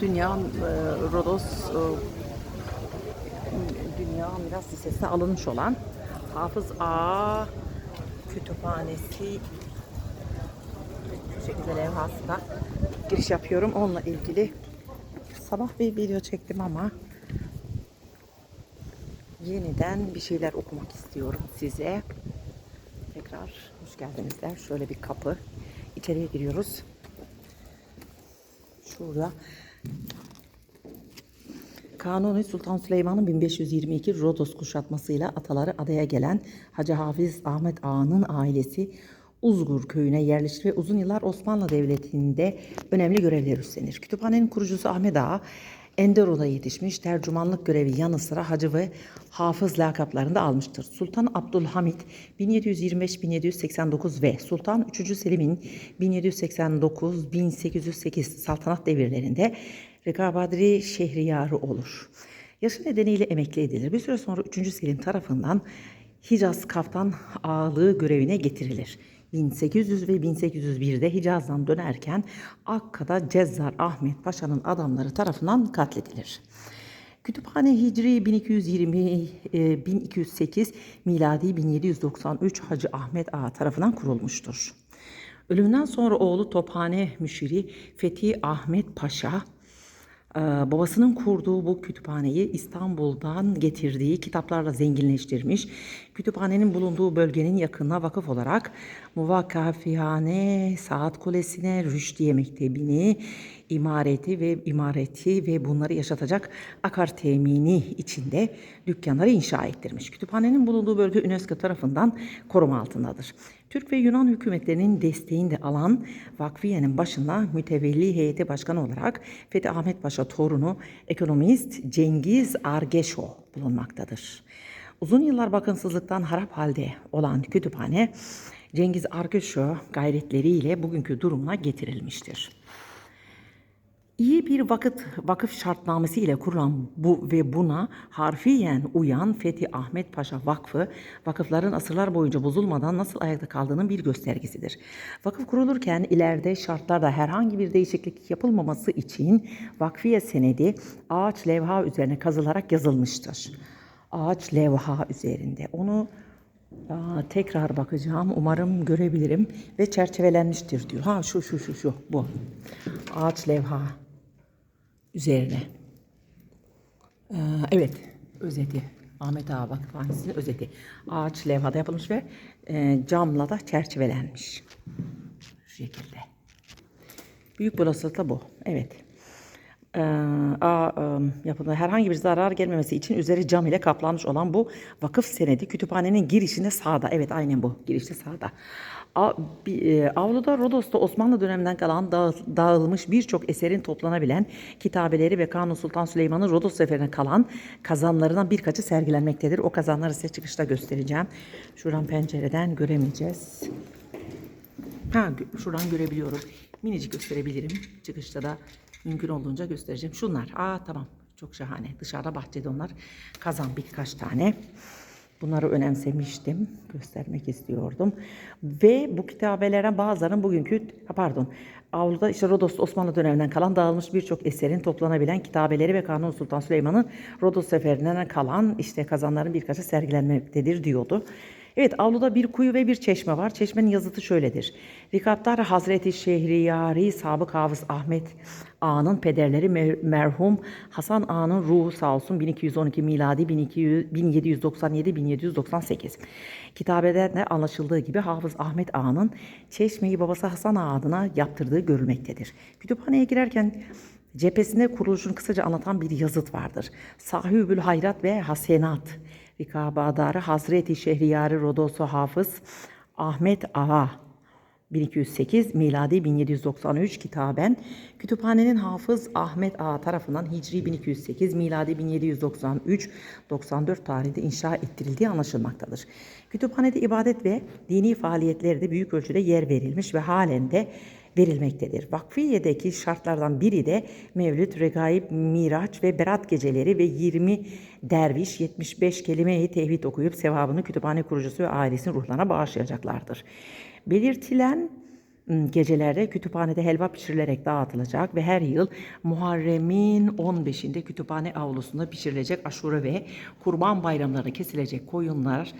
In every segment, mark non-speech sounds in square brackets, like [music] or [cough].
Dünya e, Rodos e, Dünya Miras Listesi'ne alınmış olan Hafız A Kütüphanesi şu şekilde levhasına giriş yapıyorum. Onunla ilgili sabah bir video çektim ama yeniden bir şeyler okumak istiyorum size. Tekrar hoş geldiniz der. Şöyle bir kapı. İçeriye giriyoruz. Şurada Kanuni Sultan Süleyman'ın 1522 Rodos kuşatmasıyla ataları adaya gelen Hacı Hafiz Ahmet Ağa'nın ailesi Uzgur köyüne yerleşti ve uzun yıllar Osmanlı Devleti'nde önemli görevler üstlenir. Kütüphanenin kurucusu Ahmet Ağa, Enderun'a yetişmiş, tercümanlık görevi yanı sıra hacı ve hafız lakaplarını da almıştır. Sultan Abdülhamit 1725-1789 ve Sultan 3. Selim'in 1789-1808 saltanat devirlerinde Rekabadri Şehriyarı olur. Yaşı nedeniyle emekli edilir. Bir süre sonra 3. Selim tarafından Hicaz Kaftan Ağalığı görevine getirilir. 1800 ve 1801'de Hicaz'dan dönerken Akka'da Cezzar Ahmet Paşa'nın adamları tarafından katledilir. Kütüphane Hicri 1220 e, 1208 miladi 1793 Hacı Ahmet Ağa tarafından kurulmuştur. Ölümünden sonra oğlu Tophane Müşiri Fethi Ahmet Paşa ee, babasının kurduğu bu kütüphaneyi İstanbul'dan getirdiği kitaplarla zenginleştirmiş. Kütüphanenin bulunduğu bölgenin yakınına vakıf olarak Muvakkafihane, Saat Kulesi'ne, Rüşdiye Mektebi'ni, imareti ve imareti ve bunları yaşatacak akar temini içinde dükkanları inşa ettirmiş. Kütüphanenin bulunduğu bölge UNESCO tarafından koruma altındadır. Türk ve Yunan hükümetlerinin desteğini de alan Vakfiye'nin başında mütevelli heyeti başkanı olarak Fethi Ahmet Paşa torunu ekonomist Cengiz Argeşo bulunmaktadır. Uzun yıllar bakımsızlıktan harap halde olan kütüphane Cengiz Argeşo gayretleriyle bugünkü durumuna getirilmiştir. İyi bir vakıf, vakıf şartnamesi ile kurulan bu ve buna harfiyen uyan Fethi Ahmet Paşa Vakfı, vakıfların asırlar boyunca bozulmadan nasıl ayakta kaldığının bir göstergesidir. Vakıf kurulurken ileride şartlarda herhangi bir değişiklik yapılmaması için vakfiye senedi ağaç levha üzerine kazılarak yazılmıştır. Ağaç levha üzerinde. Onu Aa, tekrar bakacağım. Umarım görebilirim ve çerçevelenmiştir diyor. Ha şu şu şu şu bu. Ağaç levha üzerine. Ee, evet, özeti. Ahmet Ağa Vakıfhanesi'nin özeti. Ağaç levhada yapılmış ve e, camla da çerçevelenmiş. Şu şekilde. Büyük olasılıkla bu. Evet. Ee, a, e, herhangi bir zarar gelmemesi için üzeri cam ile kaplanmış olan bu vakıf senedi kütüphanenin girişinde sağda. Evet aynen bu. Girişte sağda. A, e, avluda Rodos'ta Osmanlı döneminden kalan dağ- dağılmış birçok eserin toplanabilen kitabeleri ve Kanuni Sultan Süleyman'ın Rodos seferine kalan kazanlarından birkaçı sergilenmektedir. O kazanları size çıkışta göstereceğim. Şuradan pencereden göremeyeceğiz. Ha şuradan görebiliyorum. Minicik gösterebilirim. Çıkışta da mümkün olduğunca göstereceğim. Şunlar. Aa tamam. Çok şahane. Dışarıda bahçede onlar. Kazan birkaç tane. Bunları önemsemiştim. Göstermek istiyordum. Ve bu kitabelerin bazılarının bugünkü pardon avluda işte Rodos Osmanlı döneminden kalan dağılmış birçok eserin toplanabilen kitabeleri ve Kanuni Sultan Süleyman'ın Rodos seferinden kalan işte kazanların birkaçı sergilenmektedir diyordu. Evet avluda bir kuyu ve bir çeşme var. Çeşmenin yazıtı şöyledir. Rikaptar Hazreti Şehriyari Sabık Hafız Ahmet Ağa'nın pederleri mer- merhum Hasan Ağa'nın ruhu sağ olsun 1212 miladi 1797-1798. Kitabeden de anlaşıldığı gibi Hafız Ahmet Ağa'nın Çeşme'yi babası Hasan Ağa adına yaptırdığı görülmektedir. Kütüphaneye girerken cephesinde kuruluşunu kısaca anlatan bir yazıt vardır. Sahibül Hayrat ve Hasenat Rikabadarı Hazreti Şehriyarı Rodosu Hafız Ahmet Ağa 1208 miladi 1793 kitaben kütüphanenin hafız Ahmet Ağa tarafından Hicri 1208 miladi 1793 94 tarihinde inşa ettirildiği anlaşılmaktadır. Kütüphanede ibadet ve dini faaliyetlere de büyük ölçüde yer verilmiş ve halen de verilmektedir. Vakfiye'deki şartlardan biri de Mevlüt, Regaib, Miraç ve Berat geceleri ve 20 derviş 75 kelime-i tevhid okuyup sevabını kütüphane kurucusu ve ailesinin ruhlarına bağışlayacaklardır. Belirtilen gecelerde kütüphanede helva pişirilerek dağıtılacak ve her yıl Muharrem'in 15'inde kütüphane avlusunda pişirilecek aşure ve kurban bayramlarında kesilecek koyunlar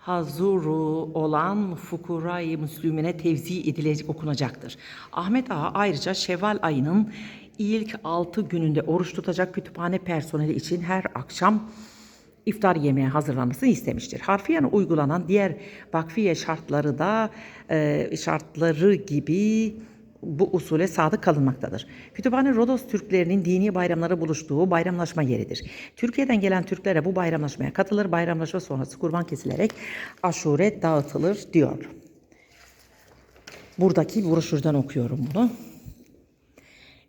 hazuru olan fukurayı müslümine tevzi edilecek okunacaktır. Ahmet Ağa ayrıca Şevval ayının ilk 6 gününde oruç tutacak kütüphane personeli için her akşam iftar yemeği hazırlanmasını istemiştir. Harfiyen uygulanan diğer vakfiye şartları da e, şartları gibi bu usule sadık kalınmaktadır. Kütüphane Rodos Türklerinin dini bayramları buluştuğu bayramlaşma yeridir. Türkiye'den gelen Türklere bu bayramlaşmaya katılır, bayramlaşma sonrası kurban kesilerek aşure dağıtılır diyor. Buradaki broşürden okuyorum bunu.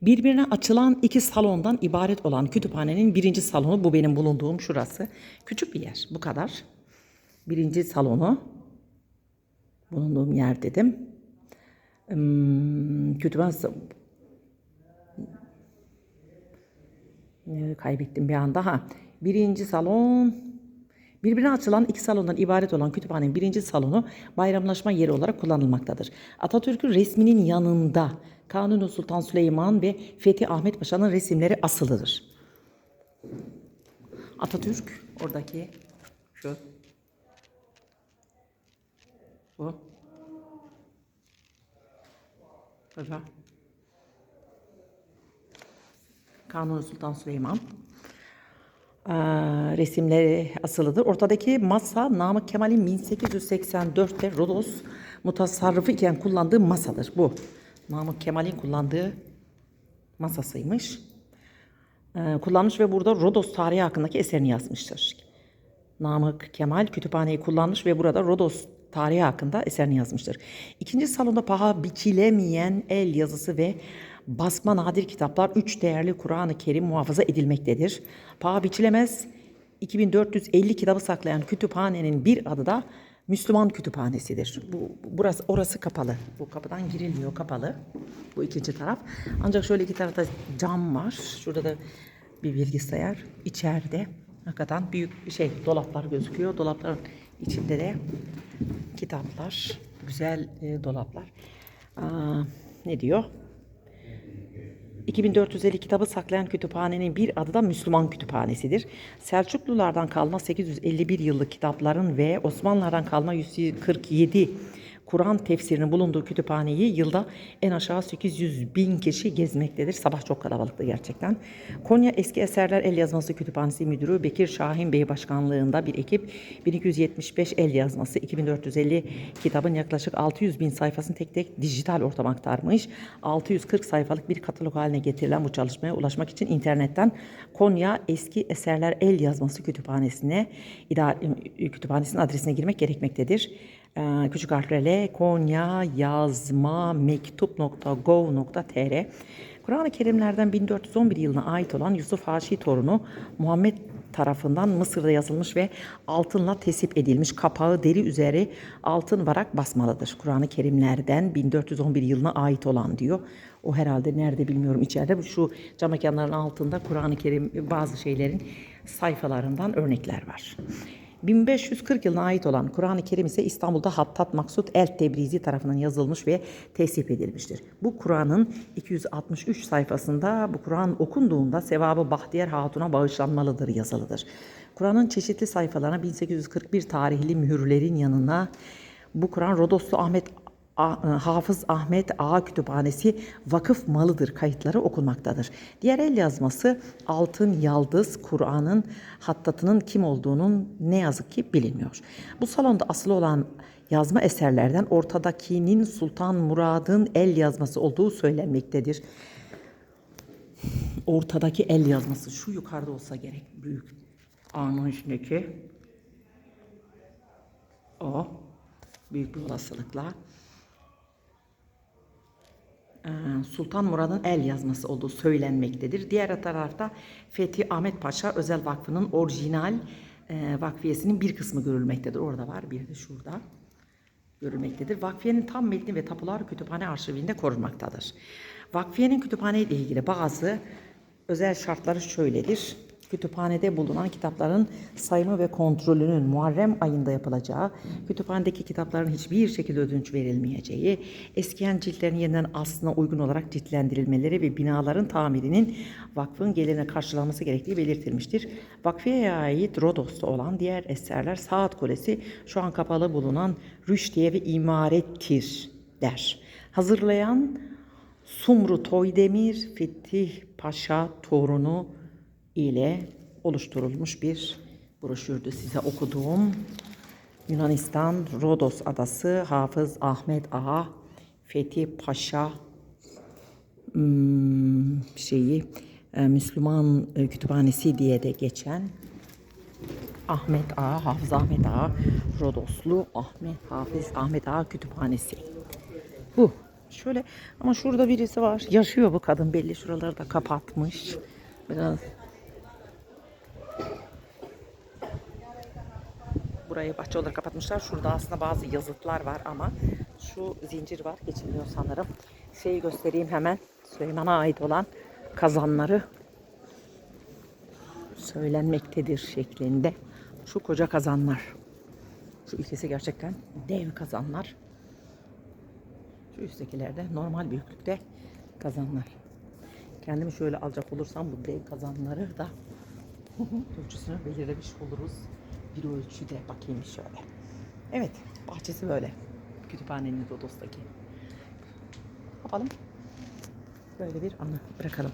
Birbirine açılan iki salondan ibaret olan kütüphanenin birinci salonu bu benim bulunduğum şurası. Küçük bir yer bu kadar. Birinci salonu bulunduğum yer dedim. Kütüphane Ee, kaybettim bir anda ha. Birinci salon Birbirine açılan iki salondan ibaret olan kütüphanenin birinci salonu bayramlaşma yeri olarak kullanılmaktadır. Atatürk'ün resminin yanında Kanuni Sultan Süleyman ve Fethi Ahmet Paşa'nın resimleri asılıdır. Atatürk oradaki şu bu Paşa Kanuni Sultan Süleyman Ee, resimleri asılıdır. Ortadaki masa Namık Kemal'in 1884'te Rodos mutasarrıfı iken kullandığı masadır. Bu Namık Kemal'in kullandığı masasıymış. Ee, kullanmış ve burada Rodos tarihi hakkındaki eserini yazmıştır. Namık Kemal kütüphaneyi kullanmış ve burada Rodos tarihi hakkında eserini yazmıştır. İkinci salonda paha biçilemeyen el yazısı ve basma nadir kitaplar üç değerli Kur'an-ı Kerim muhafaza edilmektedir. Paha biçilemez 2450 kitabı saklayan kütüphanenin bir adı da Müslüman Kütüphanesidir. Bu burası orası kapalı. Bu kapıdan girilmiyor kapalı. Bu ikinci taraf. Ancak şöyle iki tarafta cam var. Şurada da bir bilgisayar. İçeride hakikaten büyük şey dolaplar gözüküyor. Dolapların içinde de kitaplar, güzel e, dolaplar. Aa, ne diyor? 2450 kitabı saklayan kütüphanenin bir adı da Müslüman Kütüphanesidir. Selçuklulardan kalma 851 yıllık kitapların ve Osmanlılardan kalma 147 Kur'an tefsirinin bulunduğu kütüphaneyi yılda en aşağı 800 bin kişi gezmektedir. Sabah çok kalabalıktı gerçekten. Konya Eski Eserler El Yazması Kütüphanesi Müdürü Bekir Şahin Bey başkanlığında bir ekip 1275 el yazması 2450 kitabın yaklaşık 600 bin sayfasını tek tek dijital ortama aktarmış. 640 sayfalık bir katalog haline getirilen bu çalışmaya ulaşmak için internetten Konya Eski Eserler El Yazması Kütüphanesi'ne kütüphanesinin adresine girmek gerekmektedir. Ee, küçük harflerle Konya yazma mektup.gov.tr Kur'an-ı Kerimlerden 1411 yılına ait olan Yusuf Haşi torunu Muhammed tarafından Mısır'da yazılmış ve altınla tesip edilmiş. Kapağı deri üzeri altın varak basmalıdır. Kur'an-ı Kerimlerden 1411 yılına ait olan diyor. O herhalde nerede bilmiyorum içeride. Şu cam mekanların altında Kur'an-ı Kerim bazı şeylerin sayfalarından örnekler var. 1540 yılına ait olan Kur'an-ı Kerim ise İstanbul'da Hattat Maksut El Tebrizi tarafından yazılmış ve tesip edilmiştir. Bu Kur'an'ın 263 sayfasında bu Kur'an okunduğunda sevabı Bahtiyar Hatun'a bağışlanmalıdır yazılıdır. Kur'an'ın çeşitli sayfalarına 1841 tarihli mühürlerin yanına bu Kur'an Rodoslu Ahmet Hafız Ahmet Ağa Kütüphanesi vakıf malıdır kayıtları okunmaktadır. Diğer el yazması Altın Yaldız Kur'an'ın hattatının kim olduğunun ne yazık ki bilinmiyor. Bu salonda asılı olan yazma eserlerden ortadakinin Sultan Murad'ın el yazması olduğu söylenmektedir. Ortadaki el yazması şu yukarıda olsa gerek büyük ağının içindeki o büyük bir olasılıkla Sultan Murad'ın el yazması olduğu söylenmektedir. Diğer tarafta Fethi Ahmet Paşa Özel Vakfı'nın orijinal e, vakfiyesinin bir kısmı görülmektedir. Orada var, bir de şurada görülmektedir. Vakfiyenin tam metni ve tapular kütüphane arşivinde korunmaktadır. Vakfiyenin kütüphane ile ilgili bazı özel şartları şöyledir. Kütüphanede bulunan kitapların sayımı ve kontrolünün Muharrem ayında yapılacağı, kütüphanedeki kitapların hiçbir şekilde ödünç verilmeyeceği, eskiyen ciltlerin yeniden aslına uygun olarak ciltlendirilmeleri ve binaların tamirinin vakfın gelirine karşılanması gerektiği belirtilmiştir. Vakfiye'ye ait Rodos'ta olan diğer eserler Saat Kulesi şu an kapalı bulunan Rüşdiye ve imarettir der. Hazırlayan Sumru Toydemir Fetih Paşa torunu ile oluşturulmuş bir broşürdü size okuduğum. Yunanistan Rodos adası Hafız Ahmet Ağa Fetih Paşa hmm, şeyi e, Müslüman e, kütüphanesi diye de geçen Ahmet Ağa, Hafız Ahmet Ağa, Rodoslu Ahmet Hafız Ahmet Ağa Kütüphanesi. Bu. Şöyle ama şurada birisi var. Yaşıyor bu kadın belli. Şuraları da kapatmış. Biraz Burayı bahçe olarak kapatmışlar. Şurada aslında bazı yazıtlar var ama şu zincir var. Geçilmiyor sanırım. Şeyi göstereyim hemen. Süleyman'a ait olan kazanları söylenmektedir şeklinde. Şu koca kazanlar. Şu ikisi gerçekten dev kazanlar. Şu üsttekilerde normal büyüklükte kazanlar. Kendimi şöyle alacak olursam bu dev kazanları da [laughs] ölçüsünü belirlemiş oluruz. Bir ölçüde bakayım şöyle. Evet, bahçesi böyle. Kütüphanenin Rodos'taki. Yapalım. Böyle bir anı bırakalım.